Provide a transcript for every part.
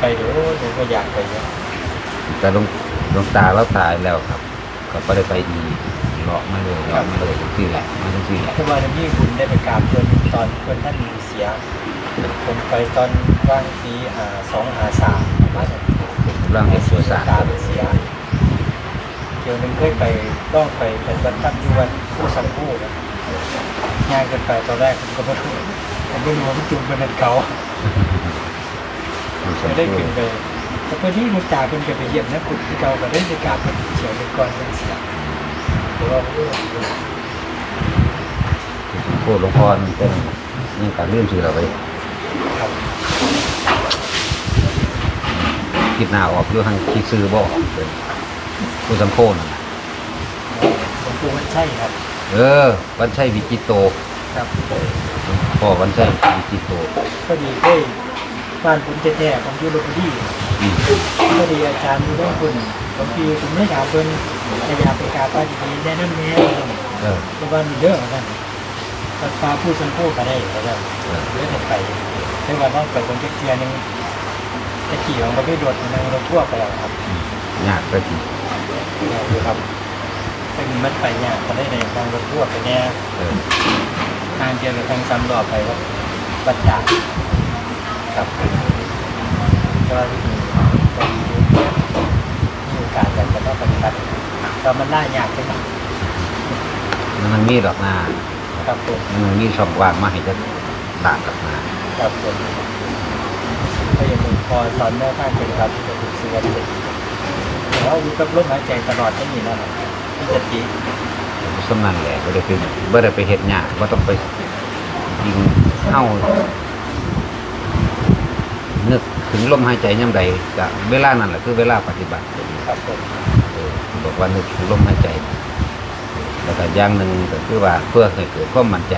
ไปเดี๋ยวหนูก็อยากไปเยอะแต่หลวงหลวงตาเราตายแล้วครับ ก็ไม่ได้ไปอีกเลาะมาเลยเลาะมาเลยทุกที่แหละมาทุกที่แหละเพราะว่ามีบุญได้ไปกราบเพิ่นตอนเพิ่นท่านเสียผมไปตอนว่างปีหาสองหาสามมาเนี่ยเรื่องเหตุสุสานตาเป็นเสียเดี๋ยวหนึงเคยไปต้องไปเป็นวันตั้งอยู่วันผู้สัมผู้นะง่ายเกินไปตอนแรกผมก็ไม่รู้ผมไม่รู้ว่ามันจูงเป็นเขา ไม่ได้ขึ้นไปแต่พอที่ลูกตาเป็นไปเยี่ยมนะคุณที่เก่าก็ได้ไปกราบเป็นเฉียวเป็นก่อนเป็นเสียหรือว่าโคตรหลวงพ่อนี่เป็นนี่การเลื่อนชื่อเราไปครับคิดหน้าออกหรือทางคิดซื้อบ่เป็นผู้สัมโพนนน่ะหลวงปู่มันใช่ครับ เออวันชัยวิจิตโต ครับพ่อวันชัยวิจิตโตพอดีได้ บ้านผมแท้ๆผมอยู่ลพบุรีอืมพอดีอาจารย์อยู่ต้องคุณบางทีผมไม่ถามเพิ่นแต่อยากไปกราบป้าดีๆแนะนำแม่เออเพราะว่ามีเรื่องนั่นวัดฟ้าผู้สังโฆก็ได้ก็ได้เออเรื่องไปไม่ว่าต้องไปคนเทียนึงตะกี้ของประเภทโดดมันรถทั่วไปแล้วครับยากไปทีเนี่ยคือครับเป็นมันไปเนี่ยก็ได้ในทางรถทั่วไปเนี่ยเออทางเดียวกับทางซ้ำรอบไปว่าปัจจัย ครับก็ว่าที่ก็มีมีโอกาสแต่จะต้องปฏิบัติก็มันน่ายากขึ้นมามันมีดอกหน้าครับผมมันมีช่องว่างมาให้จะด่านดอกหน้าครับผมก็ยังเป็นพอสอนแม่ข้างเป็นครับที่จะถูกซื้อวัตถุแต่ว่าอยู่กับลมหายใจตลอดไม่มีนั่นหรอกที่จะตีสำนันแหละบ่ได้ไปบ่ได้ไปเฮ็ดหยังบ่ต้องไปยิงเฮา นึกถึงลมหายใจยามใดก็เวลานั้นแหละคือเวลาปฏิบัติครับผมเออบอกว่านึกถึงลมหายใจแล้วก็อย่างหนึ่งก็คือว่าเพื่อให้เกิดความมั่นใจ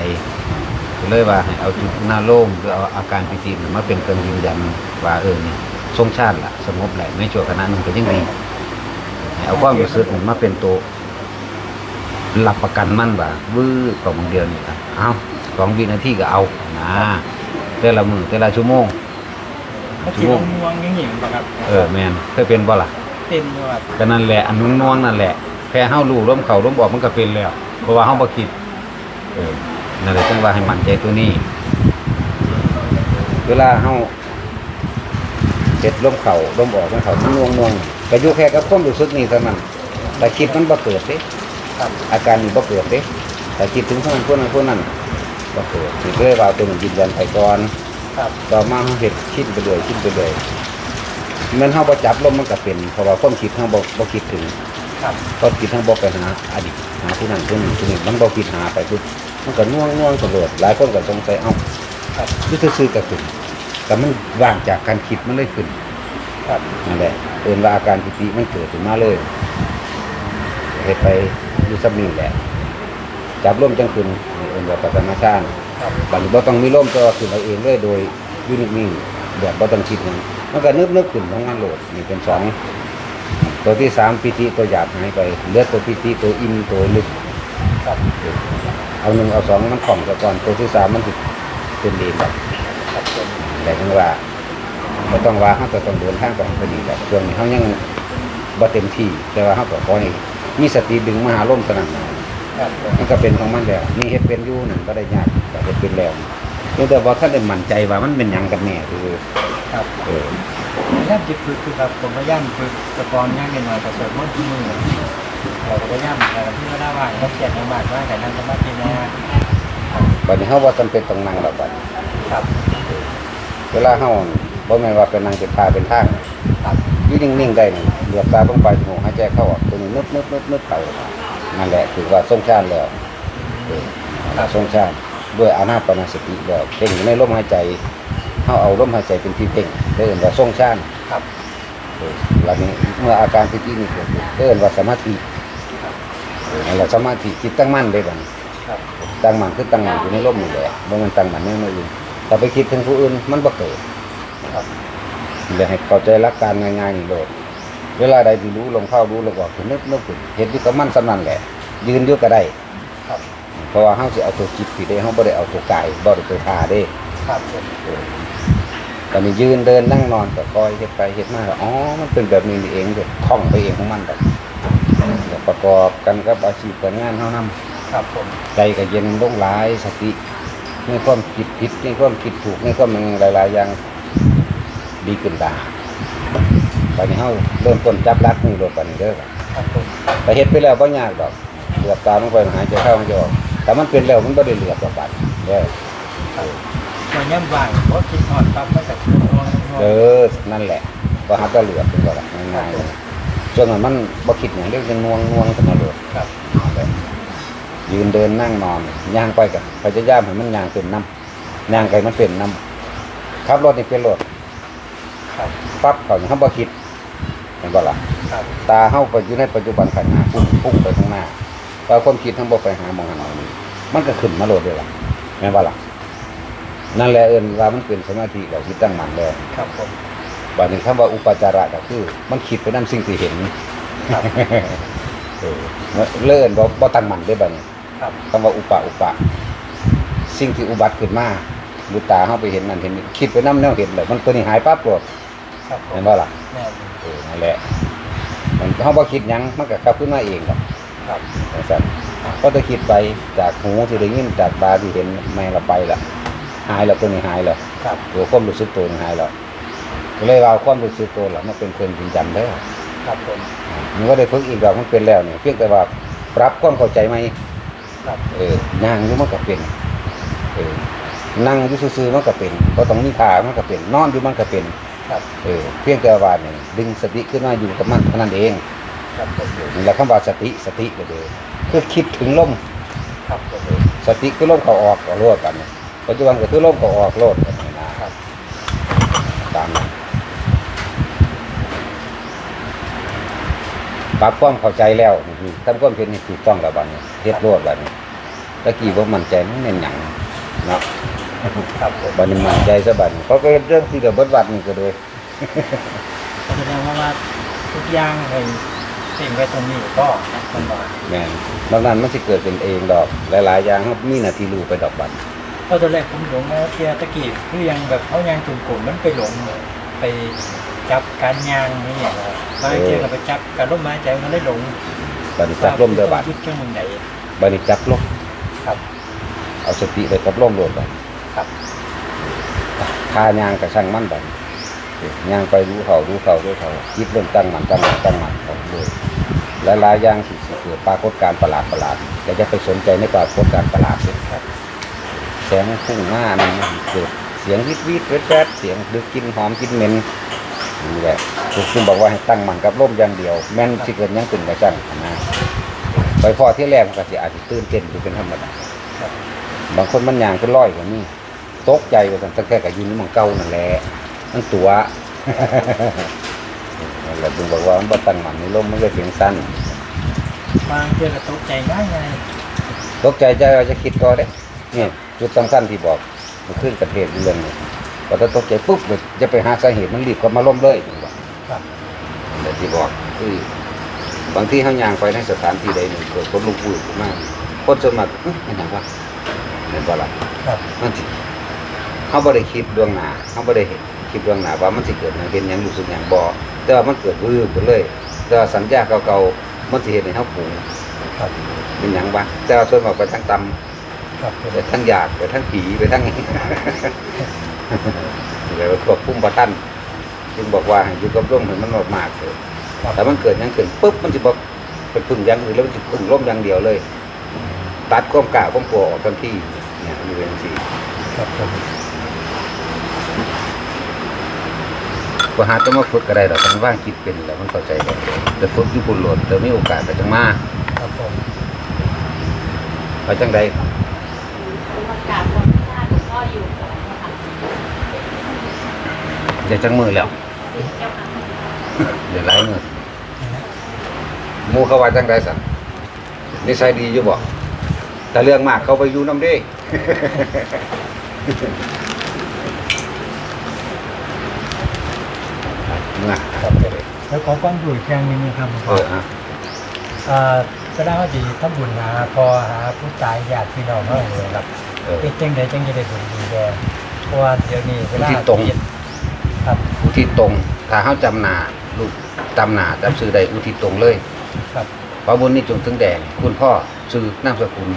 ก็เลยว่าให้เอาจุดหน้าโล่งหรือเอาอาการปิติมาเป็นเครื่องยืนยันว่าเออนี่ทรงชาติละสงบแหละไม่ชั่วขณะหนึงก็ยังดีให้เอาความรู้สึกนี่มาเป็นตัวหลับประกันมั่นว่าวื้อต่อมงเดียวนี่นะเอาสองวินาทีก็เอานะแต่ละมือแต่ละชั่วโมง เมื่อกี้ลงงวงยังหญิงป่ะครับเออแมนเคยเป็นบ่ล่ะเต้นอยู่ครับก็นั่นแหละอันนุ่นวงนั่นแหละแพ้เฮารู้ร่มเขาร่มบอกมันก็เป็นแล้วเพราะว่าเฮาบ่คิดเออนั่นแหละจึงว่าให้มั่นใจตัวนี้ เวลาเฮาเจ็ดร่มเขาร่มออกมันเขามันนวงนวงก็อยู่แค่กับความรู้สึกนี่เท่านั้นแต่คิดมันบ่เกิดเด้ครับอาการนี่บ่เกิดเด้แต่คิดถึงคนนั้นคนนั้นคนนั้นบ่เกิดนี่ก็เลยว่าตัวนี้ยืนยันไปก่อน ครับ ต่อมาเฮาเฮ็ดคิดไปเลยคิดไปเลยมันเฮาบ่จับลมมันก็เป็นเพราะว่าความคิดเฮาบ่บ่คิดถึงครับก็คิดทั้งบอกไปหาอดีตหาผู้นั้นผู้นี้ผู้นี้มันบอกคิดหาไปปุ๊บมันก็น่วงน่วงตลอดหลายคนก็สงสัยเอ้าครับคือซื่อๆกับขึ้นแต่มันว่างจากการคิดมันเลยขึ้นครับนั่นแหละเอินว่าอาการปิติมันเกิดขึ้นมาเลยเหตุไปอยู่สับนี่แหละจับร่มจังขึ้นเอินว่าปัตนาชาติครั บบางทีบ่ต้องมีร่มก็ขึ้นเอาเองเลยโดยอยูนิ่งๆแบบบ่ต้องคิดหยังมันก็นึกนึกๆขึ้นของมันโหลดนี่เป็นสองตัวที่สามปิติตัวหยาบหายไปเหลือตัวปิติตัวอิ่มตัวลึกครับเอาหนึ่งเอาสองมันของซะก่อนตัวที่สามมันติเป็นดีแบบครับผมแต่ถึงว่าก็ต้องว่าเขาก็ต้องเดินทางกับพอดีแบบช่วงนี้เขายังบ่เต็มที่แต่ว่าเขาก็คอยมีสติดึงมาหาล่มสนั่นครับผ มมันก็เป็นของมันแล้วนี่เฮ็ดเป็นอยู่นั่นก็ได้ยากแต่เฮ็ดเป็นแล้วเพียงแต่ว่าท่านได้มั่นใจว่ามันเป็นหยังกันแน่คือครับเออพยายามจิตฝึกคือครับผมพยายามฝึกตะกอนย่างหน่อยๆกับสวดมนต์ที่มือเราก็พยายามอะไรที่เวลาว่างเขาเขียนในบ้านว่าแต่นั่งสมาธินะบัดนี้เฮาว่าจำเป็นต้องนั่งแล้วบัดนี้ครับ เวลาเฮาบ่แม่นว่าเป็นนั่งเป็นท่าเป็นทางครับอยู่นิ่งๆได้นี่เหลือบตาเบิ่งไปจมูกหายใจเข้าออกตัวนี้นึบนึบนึบนึบเข้า นั่นแหละถือว่าทรงชาติแล้วเออครับทรงชาติด้วยอานาปานสติแล้วเพ่งอยู่ในลมหายใจเฮาเอาลมหายใจเป็นที่เพ่งเรียกว่าทรงชาติครับเออแล้วนี้เมื่ออาการปิตินี่เกิดขึ้นเรียกว่าสมาธิเออนั่นแหละสมาธิจิตตั้งมั่นได้บัดนี้ครับตั้งมั่นคือตั้งมั่นอยู่ในลมนี่แหละบ่แมันตั้งมั่นในมืออื่นแต่ไปคิดถึงผู้อื่นมันบ่เกิดครับเดี๋ยวให้เข้าใจหลักการง่ายๆนี่โลด เวลาใดที่รู้ลงเข้ารู้ลงออกคือนึกนึกขึ้นเห็นอยู่กับมันสำนันแหละ ยืนอยู่ก็ได้ครับ เพราะว่าเฮาสิเอาตัวจิตสิได้เฮาบ่ได้เอาตัวกายบ่ได้ตัวทาเด้ครับผมเออตอนนี้ยืนเดินนั่งนอนก็คอยเฮ็ดไปเฮ็ดมาแล้วอ๋อมันเป็นแบบนี้นี่เองเด็กคล่องไปเองของมันแบบประกอบกันกับอาชีพการงานเฮานำครับผมใจก็เย็นลงหลายสติในความคิดผิดในความคิดถูกในความมันหลายๆอย่างดีขึ้นตาต อนนี้เฮาเริ่มต้นจับรักนี่โลดปานนี้เด้อครับผมแต่เฮ็ดไปแล้วบ่ยากดอกเหลือบตาลงไปหายใจเข้าหายใจออกแต่มันเป็นแล้วมันบ่ได้เหลือบดอกบัดเด้อครับวันย่ำว่างเพราะคิดหอดปั๊บมาจากช่วงช่วงเออนั่นแหละบ่ฮับก็เหลือบเป็นบ่ล่ะง่ายๆช่วงนั้นมันบ่คิดหยังเรื่องจะนวงนวงขึ้นมาโลดครับยืนเดินนั่งนอนย่างไปกับพยายามให้มันย่างเป็นน้ำย่างไปมันเป็นน้ำขับรถนี่เป็นรถครับปั๊บเขาอย่างเขาบ่คิดเห็น บ่ล่ะครับตาเฮาไปอยู่ในปัจจุบันขันหน้าพุ่งพุ่งไปข้างหน้าตาความคิดทั้งบ่ไปหาหมองหันหมองนี้มันก็ขึ้นมาโลดเลยล่ะแม่นบ่ล่ะนั่นแหละเอิ้นว่ามันเป็นสมาธิแล้วคิดตั้งมั่นแล้วครับผมบัดนี้คำว่าอุปจาระก็คือ มันคิดไปนํสิ่งที่เห็นครับเออเลื่อนบ่บ่ตั้งมั่นได้บัดนี้ครับคำว่าอุปะอุปะสิ่งที่อุบัติขึ้นมาดูตาเข้าไปเห็นนั่นเห็นนี่คิดไปน้ำแนวเห็นเลยมันตัวนี้หายปั๊บโกรธ ครับผมเห็นว่าล่ะแน่นเออนั่นแหละมันเขาบ่คิดหยังมันก็กลับขึ้นมาเองครับครับนะครับก็จะคิดไปจากหูที่ได้ยินจากตาที่เห็นแม่เราไปละหายแล้วตัวนี้หายแล้วครับตัวความรู้สึกตัวนี้หายแล้วก็เลยเอาความรู้สึกตัวละมันเป็นเครื่องยืนยันได้อครับผมมันก็ได้ฝึกอีกดอกมันเป็นแล้วเนี่ยเพียงแต่ว่าปรับความเข้าใจไหมครับเออย่างอยู่มันก็เป็นเออนั่งอยู่ซื่อๆมันก็เป็นบ่ต้องมีขามันก็เป็น นอนอยู่มันก็เป็น ครับเออเพียงแต่ว่าเนี่ยดึงสติขึ้นมาอยู่กับมันเท่านั้นเองครับผมนี่แหละคำว่าสติสติก็เลยคือคิดถึงลมครับผมสติคือลมเข้าออกก็โลดกันปัจจุบันก็คือลมเข้าออกโลดกันนี่นะครับตามนั้นปรับความเข้าใจแล้วนี่ทำความเป็นนี่ถูกต้องแล้วบัดนี้เฮ็ดโลดบัดนี้ตะกี้บ่มั่นใจมันแม่นหยังเนาะ ครับผมบัดนี้มั่นใจซะบัดนี้เขาก็เฮ็ดเรื่องที่เดยวเบิดวัดนี่ก็เลยแสดงว่าว่าทุกอย่างให้สิ่งไว้ตรงนี้ก็มันว่าแม่นบางนั้นมันสิเกิดเป็นเองดอก หลาย ๆ อย่างครับมีหน้าที่รู้ไปดอกบัดเพราะตอนแรกผมหลงนะเทียตะกี้คือยังแบบเขายางจุ่มกลุ่มมันไปหลงไปจับการยางนี่อย่างไรบางเทียก็ไปจับการร่มไม้ใจมันเลยหลงบัดนี้จับลมเด้อบัดยึดเครื่องมือไหนบัดนี้จับลมครับ เอาสติไปกับลมโลดบัด ครับคายางกับช่างมันบัดยางไปรู้เขารู้เขารู้เขาคิดเริ่มตั้งมันตั้งมันตั้งมันของเลยหลายๆอย่างสิสิเกิดปรากฏการณ์ประหลาดประหลาดแต่จะไปสนใจในปรากฏการณ์ประหลาดเลยครับแสงพุ่งหน้ามันเกิดเสียงวิดวิดแวดแวดเสียงดึกกลินหอมกลินเหม็นนี่แหละทุกคนบอกว่าให้ตั้งมันกับร่มอย่างเดียว แม่นสิเกิดหยังขึ้นกระจังนะไปพอที่แรกมันก็สิอาจจะตื่นเต้นอยู่เป็นธรรมดาครับบางคนมันยางขึ้นร้อยกว่านี้ ตกใจว่าตั้งแต่กับยืนนี่มันเก่านั่นแหละมันตัวนั่นแหละจึงบอกว่ามันบ่ตั้งมันในร่มมันก็เสียงสั้นบางเทียก็ตกใจง่ายไงตกใจใจว่าจะคิดก็ได้เนี่ยจุดสำคัญที่บอกมันขึ้นกับเหตุเรื่องนี้พอถ้าตกใจปุ๊บก็จะไปหาสาเหตุมันรีบก็มาล้มเลยจังหวะครับแต่ที่บอกคือบางที่เขายางไปในสถานที่ใดหนึ่งเกิดคนลุกวุ่นขึ้นมากคนสวนมัครมันอย่างว่าเห็นบ่ล่ะครับมันสิ เขาบ่ได้คิดดวงหน้าเขาบ่ได้เห็นคิดดวงหน้าว่ามันสิเกิดหยังเป็นหยังรู้สึกหยังบ่แต่ว่ามันเกิดวืบไปเลย แต่ว่าสัญญาเก่าๆมันสิเฮ็ดให้เฮาปรุงครับเป็นหยังวะแต่ว่าส่วนมากไปทางต่ำครับผมไปทางหยาดไปทางผีไปทางเลยว่าควบคุมบ่ทันจึงบอกว่าให้อยู่กับลมให้มันมากๆเลยครับแต่มันเกิดหยังขึ้นปุ๊บมันสิบ่ไปพึ่งหยังอื่นแล้วมันสิพึ่งลมอย่างเดียวเลย ตัดความกล้าความกลัวออกทันทีเนี่ยมันเป็นจังซี่ครับผม ก็หาต้องมาฝึกก็ได้ดอกมันว่างคิดเป็นแล้วมันเข้าใจได้แต่ฝึกอยู่ปุ่นโหลดแต่มีโอกาสก็จังมาครับผมไปจังใดประกาศคนชาติหลวงพ่ออยู่ก่อนนะคะเดี๋ยวจังมือแล้ว สิบเจ้าค่ะเดี๋ยวหลายมือหมู่เขาว่าจังใดสั่นนิสัยดีอยู่บ่แต่เรื่องมากเขาไปอยู่นำเด้ เมื่อ ครับผม แล้วขอความรู้อีกอย่างหนึงนะครับเอออะอ่าแสดงว่าดีทำบุญหาพอหาผู้ตายญาติพี่น้องเขาเลยครับเออ เป็นจังใดจังจะได้บุญดีแดเพราะว่าเดี๋ยวนี้เวลาที่ตรงเฮ็ดครับ อุทิศตรง ถ้าเฮาจำหนาลูกจำหนาจำซื้อใดอุทิศตรงเลยครับ พระบุญนี่จงถึงแดงคุณพ่อซื้อนามสกุล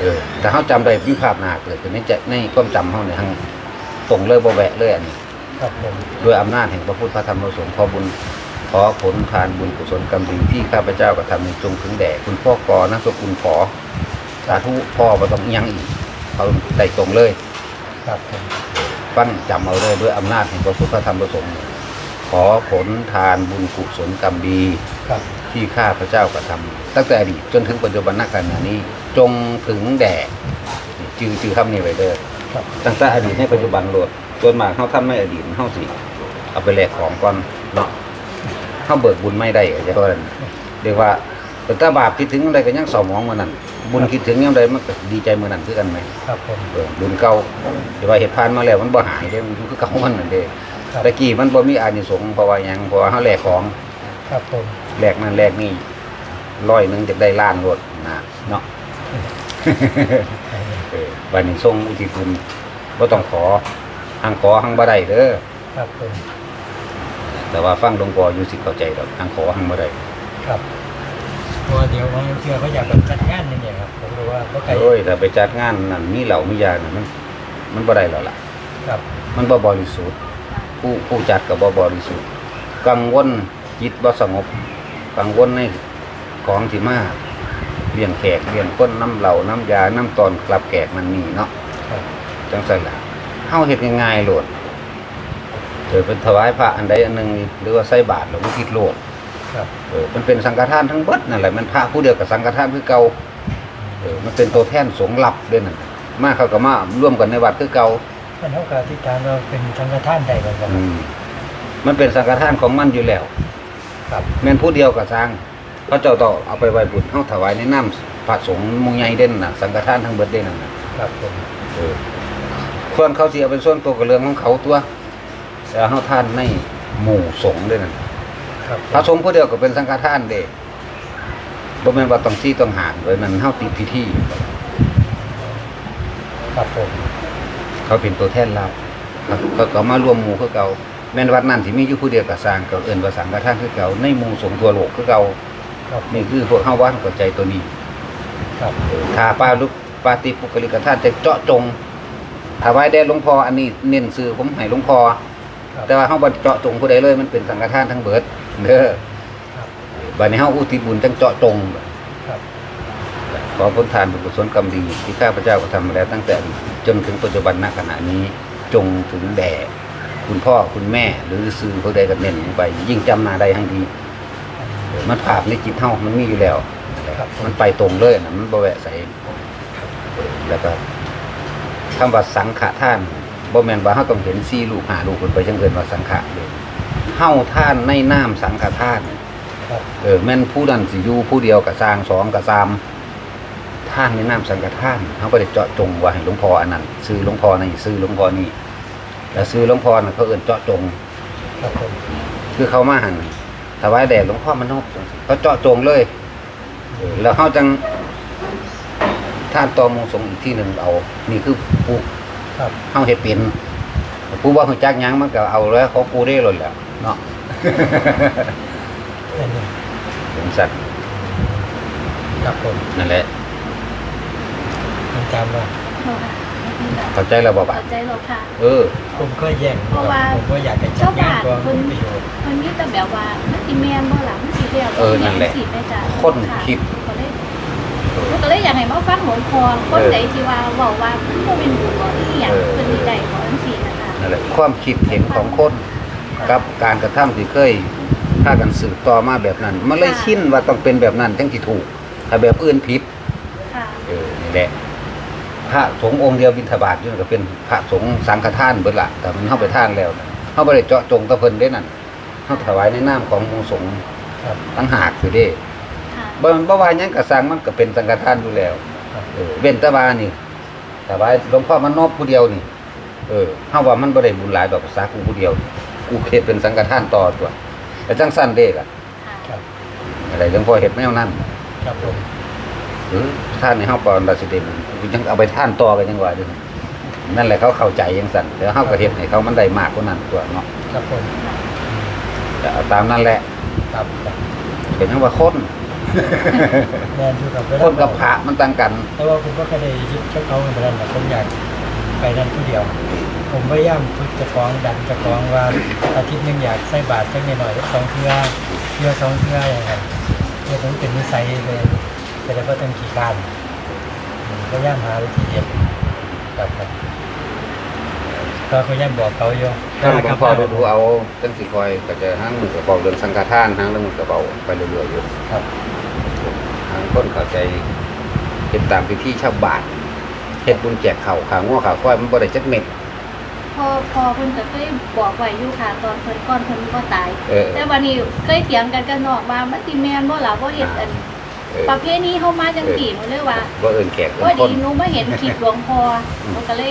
เออแต่เฮาจำได้มีภาพหนาเกิดขึ้นในใจในความจำเฮาในทางตรงเลยบ่แวะเลยอันนี้ ครับผมด้วยอำนาจแห่งพระพุทธพระธรรมพระสงฆ์ขอบุญ ขอผลทานบุญกุศลกรรมดีที่ข้าพเจ้ากระทำในจงถึงแด่คุณพ่อกอนามสกุลขอสาธุพ่อบ่ต้องยังอีกเขาได้ตรงเลยครับผมฟังจำเอาเลยด้วยอำนาจแห่งพระพุทธธรรมพระสงฆ์ขอผลทานบุญกุศลกรรมดีครับที่ข้าพเจ้ากระทำตั้งแต่อดีตจนถึงปัจจุบันนักการนี้ จงถึงแด่จือจือคำนี้ไว้เด้อครับตั้งแต่อดีตในปัจจุบันโลดส่วนมาเข้าทำในไม่อดีตเข้าสิเอาไปแลกของก่อนเนาะาเบิกบุญไม่ได้ก็จะก็เรียกว่าเป็นตาบาปคิดถึงอะไรก็ยังสมองมือนั้นบุญคิดถึงยังไงมันก็ดีใจมือนั้นคือกันไหมครับผมเออบุญเก่าแต่ว่าเหตุผ่านมาแล้วมันบ่หายเด้มันคือเก่ามันนั่นเด้ครับตะกี้มันบ่มีอานิสงส์เพราะว่าหยังเพราะว่าเขาแลกของ ครับผมแลกนั่นแลกนี่ร้อยหนึงจะได้ล้านรถนะเนาะเออวันนี้ทรงอุทิศบุญบ่ต้องขอหังขอหังบ่ได้เด้อครับผม แต่ว่าฟังหลวงพ่ออยู่สิเข้าใจดอกหังขอหังบ่ได้ครับเพราะว่าเดี๋ยวบางเชื่อเขาอยากแบบจัดงานนี่เนี่ยครับผมรู้ว่าเขาไกลโอ้ยถ้าไปจัดงานนั่นมีเหล้ามียานั่นมันมันบ่ได้แล้วล่ะ ครับมันบ่บริสุทธิ์ผู้ผู้จัดก็บ่บริสุทธิ์กังวลจิตบ่สงบกังวลในของที่มาเลี้ยงแขกเลี้ยงคนน้ำเหล้าน้ำยาน้ำตอนกลับแขกมันมีเนาะครับจังซั่นล่ะเฮาเฮ็ดง่ายๆโลด เออเป็นถวายพระอันใดอันหนึงนี่หรือว่าใส่บาตรแล้วอุทิศโลดครับ เออมันเป็นสังฆทานทั้งเบิดนั่นแหละมันพระผู้เดียวกับสังฆทานคือเก่าเออมันเป็นตัวแทนสงฆ์ลับด้วยนั่นมาเขาก็มาร่วมกันในวัดคือเก่ามันเท่ากับที่การเราเป็นสังฆทานใดกันครับอืมมันเป็นสังฆทานของมันอยู่แล้ว ครับแม่นผู้เดียวกับสร้างพระเจ้าต้องเอาไปไว้บุญเฮาถวายในน้ำพระสงฆ์หมู่ใหญ่เด่นน่ะสังฆทานทั้งเบิดเด่นนั่นน่ะครับผมเออส่วนเขาสิเอาเป็นส่วนตัวกับเรื่องของเขาตัว แต่เฮาทานในหมู่สงฆ์ด้วยนั่นครับพระสงฆ์ผู้เดียวก็เป็นสังฆทานเด้บ่แม่นว่าต้องที่ต้องหารไว้มันเฮาติดพิธีครับผมเขาเป็นตัวแทนเราเขาเขาก็มารวมหมู่คือเก่าแม่นวัดนั้นสิมีอยู่ผู้เดียวก็สร้างก็เอิ้นว่าสังฆทานคือเก่าในหมู่สงฆ์ทั่วโลกคือเก่าครับนี่คือพวกเฮาวัดเข้าใจตัวนี้ครับเออถ้าปาลุกปาติปุกลิกทานจะเจาะจงถวายแด่หลวงพ่ออันนี้เน้นซื้อผมให้หลวงพ่อครับ แต่ว่าเฮาบ่เจาะจงผู้ใดเลยมันเป็นสังฆทานทั้งเบิดเด้อครับบัดนี้เฮาอุทิศบุญจังเจาะจงครับขอผลทานบุญกุศลกรรมดีที่ข้าพเจ้ากระทำมาแล้วตั้งแต่อดีตจนถึงปัจจุบันณขณะนี้จงถึงแด่คุณพ่อคุณแม่ หรือซื้อผู้ใดก็เน้นลงไป ยิ่งจำหนาใดให้ดีเออมันภาพในจิตเฮามันมีอยู่แล้วครับผมมันไปตรงเลยนะมันบ่แวะใส่เออแล้วก็คำว่าสังฆท่าน บ่แม่นว่าเฮาต้องเห็น4ลูก5ลูกขึ้นไปจังเอิ้นว่าสังฆะเลยเฮาท่านในนามสังฆท่านครับเออแม่นผู้นั้นสิอยู่ผู้เดียวกับสร้างสองกับสามท่านในนามสังฆท่านเขาก็ได้เจาะจงว่าให้หลวงพ่ออันนั้นซื้อหลวงพ่อนี่ซื้อหลวงพ่อนี่แล้วซื้อหลวงพ่อน่ะเขาเอิ้นเจาะจงครับผมคือเขามาหันถวายแด่หลวงพ่อมันนบเขาเจาะจงเลยเออแล้วเขาจังท่านตอมงสงฆ์อีกที่หนึ่งเอา นี่คือผู้ ครับ เฮาเฮ็ดเป็นผู้ว่าฮู้จักหยังมันก็เอาแล้วของกูได้เลยแหล้วเนาะอันนี้สงสัตว์ครับผมนั่นแหละมันจำว่าเข้าใจแล้วบ่บาดเข้าใจหรอกค่ะ เออ ผมก็แย่งเพราะว่าผมก็อยากจะจัดงานก็ไม่มีประโยชน์มันมีแต่แบบว่ามันสิแม่นบ่ล่ะมันสิเดียวเออนั่นแหละ สิแม่จ้ะคนคิดก็เลยมันก็เลยอยากให้มาฟังหมอนคอคนเออใดที่ว่าเว้าว่ามันบ่เป็นบุญบ่อีหยังเออเพิ่นสิได้ขอจังซี่นะคะนั่นแหละความคิดเห็นของคนกับการกระทำที่เคยพากันสืบต่อมาแบบนั้น มันเลยชินว่าต้องเป็นแบบนั้นจังที่ถูก ถ้าแบบอื่นผิดค่ะเออนี่แหละพระสงฆ์องค์เดียวบิณฑบาตอยู่นั่นก็เป็นพระสงฆ์สังฆทานเบิดละแต่มันเข้าไปทานแล้วนะเข้าไปได้เจาะจงตะเพิ่นได้นั่นเข้าถวายในนามของหมู่สงฆ์ครับตั้งหากคือเด้ค่ะ บ่มันบ่ว่าหยังก็สร้างมันก็เป็นสังฆทานอยู่แล้วครับเออเว้นแตะบานี่ถวายหลวงพ่อมันนอบผู้เดียวนี่ เออเฮาว่ามันบ่ได้บุญหลายดอกภาษากูผู้เดียวกูเฮ็ดเป็นสังฆทานต่อตัวแต่จังสั้นเด้ล่ะค่ะครับอะไรหลวงพ่อเฮ็ดแนวนั้นครับผมหรือท่านในเฮาปอนราชเดบุญกูยังเอาไปท่านต่อกันยังว่าเด้อนั่นแหละเขาเข้าใจยังสั่นเดี๋ยวเขาก็เห็นให้เขามันได้มากกว่านั้นตัวเนาะครับผมแต่เอาตามนั่นแหละครับเป็นทั้งว่าคน แม่นอยู่กับเวลาคนกับพระมันต่างกัน แต่ว่าผมก็เคยได้ยึดเจ้าเขาเหมือนกันแต่ผมอยากไปนั่นผู้เดียว ผมพยายามฝึกจะฟ้องดันจะฟ้องว่าอาทิตย์หนึงอยากใส่บาตรสักหน่อยๆสักสองเทื่อเทื่อสองเทื่ออย่างไรเพื่อผมเป็นนิสัยเลยจะได้ก็ต้องขี่การอืมพยายามหาวิธีเด็ดครับครับก็พยายามบอกเขาอยู่ถ้าหลวงพ่อดูดูเอาจังสิคอยก็จะห้างมือกับเบาเรื่องสังฆทานห้างเรื่องมือกับเบาไปเรื่อยๆอยู่ครับทาง คนเข้าใจเห็นตามพิธีชาวบ้านเฮ็ดบุญแจกข้าวขาง้อขาควายมันบ่ได้จักเม็ด พอพอเพิ่นก็เคยบอกไว้อยู่ค่ะตอนเพิ่นก่อนเพิ่นบ่ตาย เออ แต่วันนี้เคยเถียงกันกันนอกว่ามันสิแม่นบ่ล่ะบ่เฮ็ดอันเออประเภทนี้เฮามาจังซี่หนูเลยว่าบ่เอิ้นแขกเอิ้ว่านคดีนหนูมาเห็นคลิปหลวงพ่อหนูก็เลย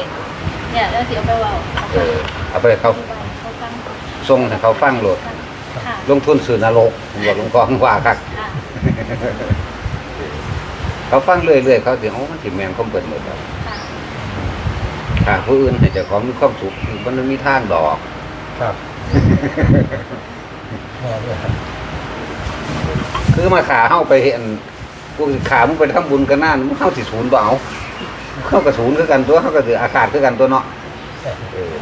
เนี่ยแล้วสิเอาไปเว้าเอาเอไปอเอาไปให้เขาเขาฟังส่งให้เขาฟังโลด ค่ะลงทุนสื่อนรกผมบอกหลวงพ่อว่าคัก ค่ะ เขาฟังเรื่อยๆเขาสิโอ้มันสิแม่นความเปิดหมดแล้วค่ะค่ะผู้อื่นให้เจ้าของมีความสุขมันบ่มีทางดอก ครับแม่ด้วยครับคือมาขาเฮาไปเห็นกูสิขามึงไปทำบุญกันหน้ามึงเข้าสิศูนย์บ่เอาเข้ากับศูนย์คือกันตัวเข้ากับถืออาคาตคือกันตัวเนาะเออ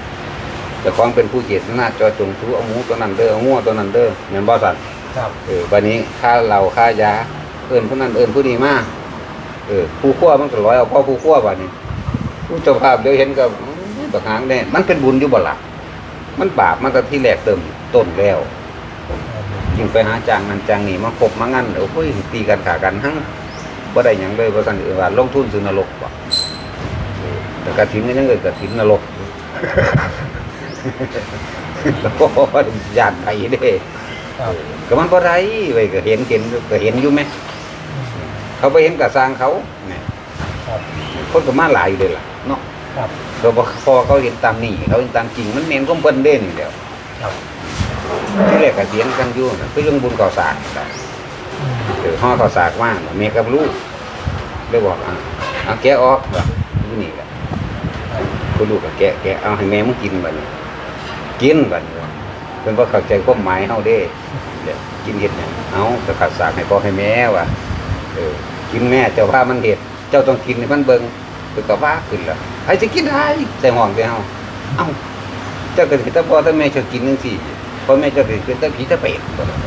เจ้าของเป็นผู้เจตนาจอจงทุเอาหมูตัวนั้นเด้อเอางัวตัวนั้นเด้อแม่นบ่สั่นครับเออบัดนี้ค่าเหล้าค่ายาเอิ้นผู้นั้นเอิ้นผู้นี้มา เออผู้คั่วมันก็ร้อยเอาพ่อผู้คั่วบัดนี้ผู้เจ้าภาพเดี๋ยวเห็นก็อื้อบักหางแน่มันเป็นบุญอยู่บ่ล่ะมันบาปมันก็ที่แรกเติมต้นแล้วยิ่งไปหาจางนั่นจางนี่มาคบมางั้นโอ้ยตีกันขากันทั้งบ่ได้หยังเลยบ่ซั่นเออว่าลงทุนซื้อนรกบ่เออแต่กระถินก็ยังเอิ้นกระถินนรกแล้วก็ญาติไปเด้ครับก็มันบ่ได้เว้ยก็เห็นเห็นก็เห็นอยู่ไหม เขาไปเห็นก็สร้างเขาแหมครับคนก็มาหลายอยู่เลยล่ะเนาะครับเราบ่พอเขาเห็นตามนี่เขาเห็นตามจริงมันแม่นของเพิ่นเด้นี่แหล้วครับที่แรกก็เถียงกันอยู่น่ะคือเรื่องบุญก่อสร้างครับอืมเออห่อข้าวสากว่างเมียกับลูกเลยบอกอะเอาแกะออกว่ะอยู่นี่กันครับคุณลูกก็แกะแกะเอาให้แม่มึงกินบัดนี้กินบัดนี้ว่ะเพิ่นบ่เข้าใจความหมายเฮาเด้เดี๋ยวกินเฮ็ดหยังเอาก็ข้าวสากให้พ่อให้แม่ว่ะเออกินแม่เจ้าว่ามันเฮ็ดเจ้าต้องกินให้มันเบิ่งเพิ่นก็ว่าขึ้นล้วใครจะกินได้ใส่ห้องไปเฮาเอ้าเจ้าก็สิแต่พ่อแต่แม่จ้ากินจังซี่พ่อแม่เจ้าก็สิเป็นแต่ผีต่เป็ดบ่ล่ะ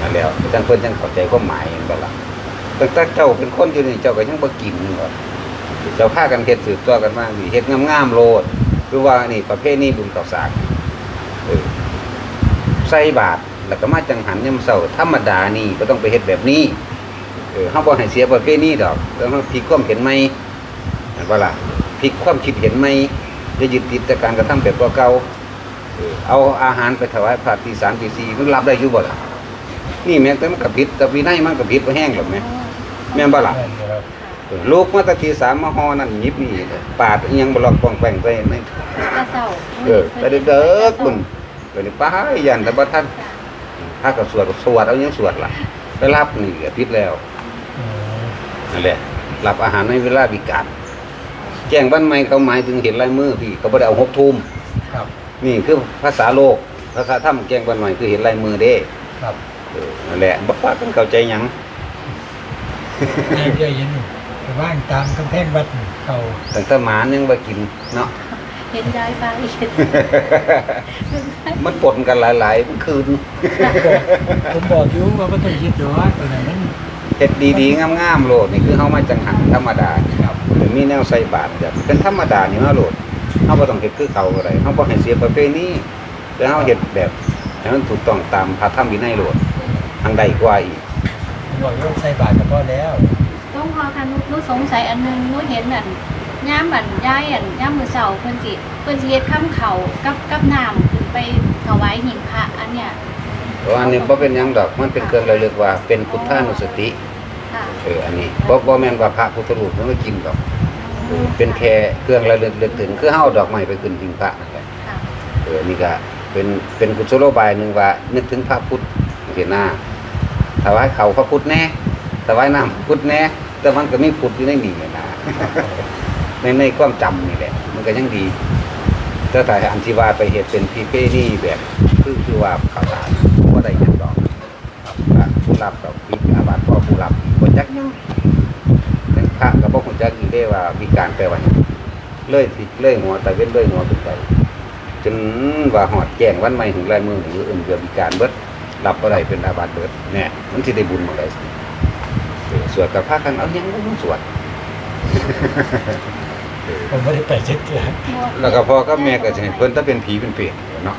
นั่นแล้วจังเพิ่นจังเข้าใจความหมายแม่นบ่ล่ะตั้งแต่เจ้าเป็นคนอยู่นี่เจ้าก็ยังบ่กินก่อนเจ้าพากันเฮ็ดสืบตัวกันมาสิเฮ็ดงามๆโลดหรือว่านี่ประเภทนี้บุญต่อสากใส่บาตรแล้วก็มาจังหันยามเช้าธรรมดานี่ก็ต้องไปเฮ็ดแบบนี้ เออเฮาบ่ให้เสียประเภทนี้ดอกต้องพลิกความเห็นใหม่เห็นบ่ล่ะพลิกความคิดเห็นใหม่อย่ายึดติดแต่การกระทำแบบเก่าๆเออเอาอาหารไปถวายพระตี3ตี4มันรับได้อยู่บ่ล่ะนี่แม่งแต่มันก็ผิดแต่วินัยมันก็ผิดบ่แห้งหรอกแม่แม่นบ่ล่ะแม่นอยู่ครับลูกมาแตะทีสามมาฮอนั่นหยิบนี่ปาดอิหยังบ่ลอกป้องแป้งใส่ในกระเซ้าเออแต่เด้อๆคุณเดี๋ยวนี้ป้ายยันแต่บ่ทันถ้าก็สวดก็สวดเอายังสวดล่ะไปรับนี่ก็ผิดแล้วอืม นั่นแหละรับอาหารในเวลาวิกาลแจ้งบ้านใหม่เขาหมายถึงเห็นลายมือพี่เขาบ่ได้เอาหกทุ่มครับ นี่คือภาษาโลก ภาษาธรรมแจ้งบ้านใหม่คือเห็นลายมือเด้ครับเออนั่นแหละบ่ว่ากันเข้าใจหยังแม่เบี้ยยินไปว่างตามกำแพงวัดเขาตั้งแต่หมายังบ่กินเนาะ เห็นได้ไปเห็นมันปนกันหลายๆมันคืน ผมบอกอยู่ว่าก็ต้องคิดดูว่าตัวไหนมัน เฮ็ดดีๆงามๆโลดนี่คือเฮามาจังหันธรรมดาครับหรือมีแนวใส่บาตรแบบเป็นธรรมดานี่มาโลดเฮาบ่ต้องเฮ็ดคือเขาก็ได้เฮาบ่ให้เสียประเพณีแต่เฮาเฮ็ดแบบให้มันถูกต้องตามพระธรรมวินัยโลดทางใดกว่าอีกผมบอกอยู่ว่าใส่บาตรก็พอแล้วต้องพอค่ะหนูหนูสงสัยอันหนึงหนูเห็นอันย่ามอันย้ายอันย่ามมือเสาเพิ่นสิเพิ่นสิเฮ็ดข้ามเขากับกับน้ำขึ้นไปถวายหิ้งพระอันเนี้ย เพราะอันนี้บ่เป็นหยังดอกมันเป็นเครื่องระลึกว่าเป็นพุทธานุสติค่ะเอออันนี้บ่บ่แม่นว่าพระพุทธรูปมันก็กินดอกเออเป็นแค่เครื่องระลึกนึกถึงคือเฮาเอาดอกไม้ไปขึ้นหิ้งพระนั่นแหละค่ะเออนี่ก็เป็นเป็นกุศโลบายหนึ่งว่า นึกถึงพระพุทธเห็นหน้าถวายเขาพระพุทธแน่ถวายน้ำพุทธแน่แต่มันก็มีพุทธอยู่ในนี่นะ ในในความจำนี่แหละ มันก็ยังดี แต่ถ้าอันที่ว่าไปเฮ็ดเป็นพีเพนี่แบบ คือคือว่าข่าวสาร ผู้รับกับพิอาบัติพ่อผู้รับบ่จักหยังเป็นพระก็บ่ฮู้จักอีกเด้ว่ามีการแปลว่าหยังเลยสิเลยหัวตะเว้นเลยหัวขึ้นไปจนว่าหอดแจ้งวันใหม่ถึงลายมือหรืออื่นเกิดมีการเบิดรับอะไรเป็นอาบัติเบิดแน่มันสิได้บุญมาได้เออสวดกับพระกันเอายังบ่ต้องสวดผมไม่ได้ไปเช็ดเกลือแล้วก็พ่อกับแม่ก็จะให้เพิ่นถ้าเป็นผีเป็นเปรตเนาะ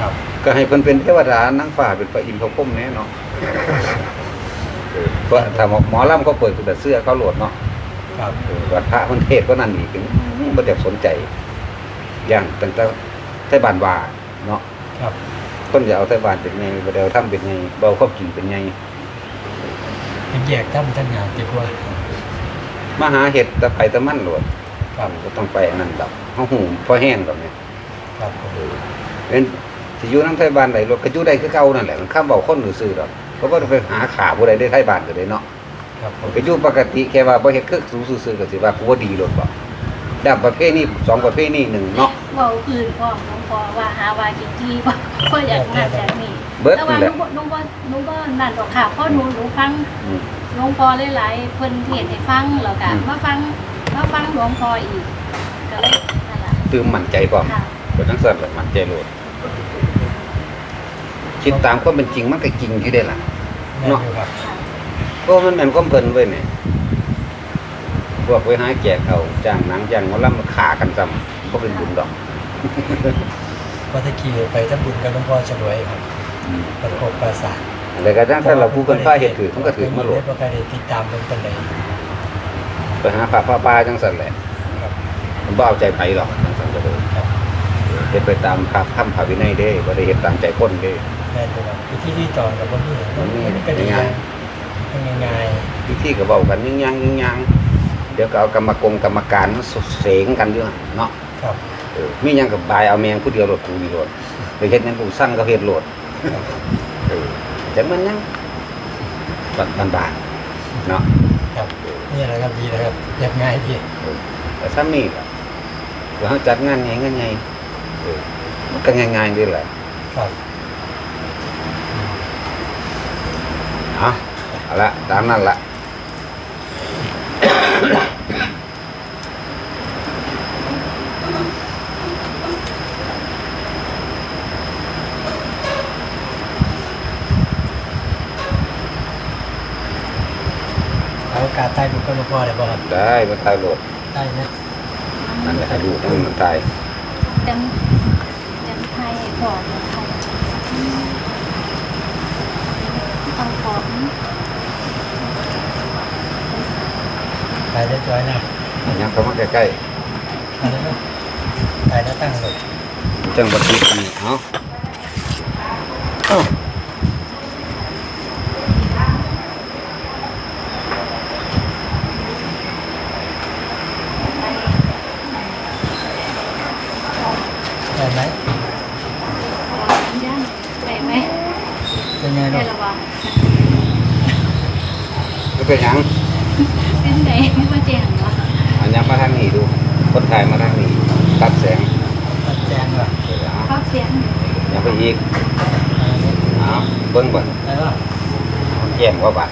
ครับก็ให้เพิ่นเป็นเทวดานางฟ้าเป็นพระอินทร์พระพรหมแน่เนาะเออเพราะถ้าหมอหมอลำเขาเปิดคือแต่เสื้อเขาโหลดเนาะครับเออวัดพระมันเทศก็นั่นอีกบ่ได้สนใจ อย่างตั้งแต่ไทบ้านว่าเนาะครับคนจะเอาไทบ้านเป็นไงบ่ได้เอาทำเป็นไงเบาความกินเป็นไงเป็นแยกตั้มทั้งงานดีกว่ามาหาเห็ดตะไคร้ตะมันโหลดครับก็ต้องไปอันนั้นดอกเฮาหูพอแห้งดอกเนี่ยครับผมเป็น สิอยู่นำไทบ้านใดรถก็อยู่ได้คือเก่านั่นแหละมันข้ามเบาคนซื่อๆดอกเพราะว่าไปหาขาผู้ใดได้ไทบ้านก็ได้เนาะครับผมก็อยู่ปกติแค่ว่าบ่เฮ็ดคือสูซื่อๆก็สิว่ากูว่าดีโลดบ่ดับประเภทนี้สองประเภทนี้หนึ่งเนาะเว้าอื่นพร้อมน้องพอว่าหาว่าจริงๆว่าพ่ออยากนั่นอยากนี่เบิดแต่ว่านี่แหหละนูบ่หนูบ่หนูบ่นั่นดอกค่ะเพราะหนูหนูฟัง อืม หลวงพ่อหลายๆเพิ่นเทศน์ให้ฟังแล้วก็อืม มาฟังมาฟังหลวงพ่ออีกก็เลยนั่นล่ะตื่มมั่นใจพร้อมค่ะก็จังซั่นแหละมั่นใจโลด คิดตามความเป็นจริงมันก็จริงอยู่ได้ล่ะแม่นอยู่ครับค่ะเพราะมันแม่นความเพิ่นเว้ยนี่พวกไปหาแจกเอาจ้างหนังจ้างหมอลำมาฆ่ากันซ้ำบ่เป็นบุญดอกวัตะกี้ไปทำบุญกับหลวงพ่อฉลวยครับประกบประสาทแล้วก็จังซั่นเราผู้เพิ่นพาเฮ็ดถือมันก็ถือมาโลด บ่เคยได้ติดตามเพิ่นปานใดไปหาพระพระป่าจังซั่นแหละครับ มันบ่เอาใจไผหรอกจังซั่นก็เลยครับ เฮ็ดไปตามพระธรรมพระวินัยเด้บ่ได้เฮ็ดตามใจคนเด้แม่นอยู่ครับวิธีที่จองกับบ่มีบ่มีมันก็ดีง่ายมันง่ายวิธีก็เว้ากันยิ่งยังยิ่งยังเดี๋ยวก็เอากรรมกรกรรมการมาเสงกันอยู่หั่นเนาะๆครับ เออมีหยังกับบายเอาแมงผู้เดียวโลดกูนี่โลดไปเฮ็ดหยังกูสั่งก็เฮ็ดโลดเออจังมันหยังบ้านบ้านๆเนาะครับนี่แหละครับดีนะครับเรียบง่ายดีเออแต่ซ้ำนี่ก็เดี๋ยวเฮาจัดงานไงงานไงเออมันก็ง่ายๆนี่แหละ ครับ เอาเอาละตามนั้นละเอาโอกาสใต้บุญกับหลวงพ่อได้บ่ครับได้มาตายโลดได้นะนั่นแหละอายุนั่นมันตาย จังจังไทยพอจังไทยอืม ต้องขอบไปได้จ้อยนะยังเข้ามาใกล้ไปได้นะไปแล้วตั้งเลยๆจังบ่ติดนี่เอาเอ้าได้ไหมย่างได้ไหมเป็นไงได้ลูกระวังไม่ เป็นหยังเป็นไงมาแจ้งเหรออันยังมาทางนี้ดู คนถ่ายมาทางนี้ตัดแสงตัดแจงเหรอเออเอาภาพเสียงอย่าไปอีกเอาเบิ่งก่อนได้ป่ะแย่งว่าบาด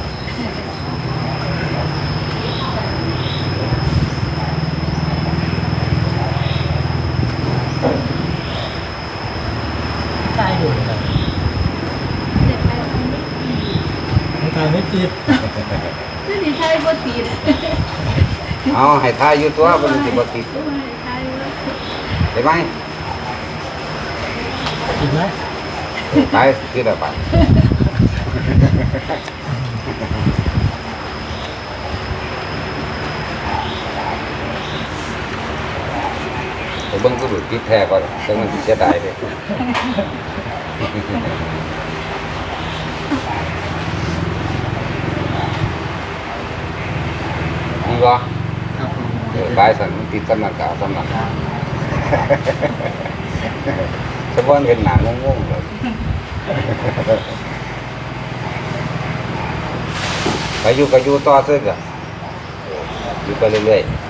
ตายอยู่นะเด็กไปตรงนี้ไม่ตายไม่ติด นี่ดิไทยบ่ติด เอาให้ทายอยู่ตัวมันสิบ่ติดไทยบ่ติดได้ไหมติดไหมตายคือได้บาดไปเบิ่งก็ดูติดแท้ก่อนแต่มันสิเสียดายเด้นี่บ่ครับผมเออ บายสันติดสำนักกาวสำนักกาวเฉพอนกันหนางงงๆเลยไปอยู่ก็อยู่ต่อซึ่งอะอยู่ไปเรื่อยๆ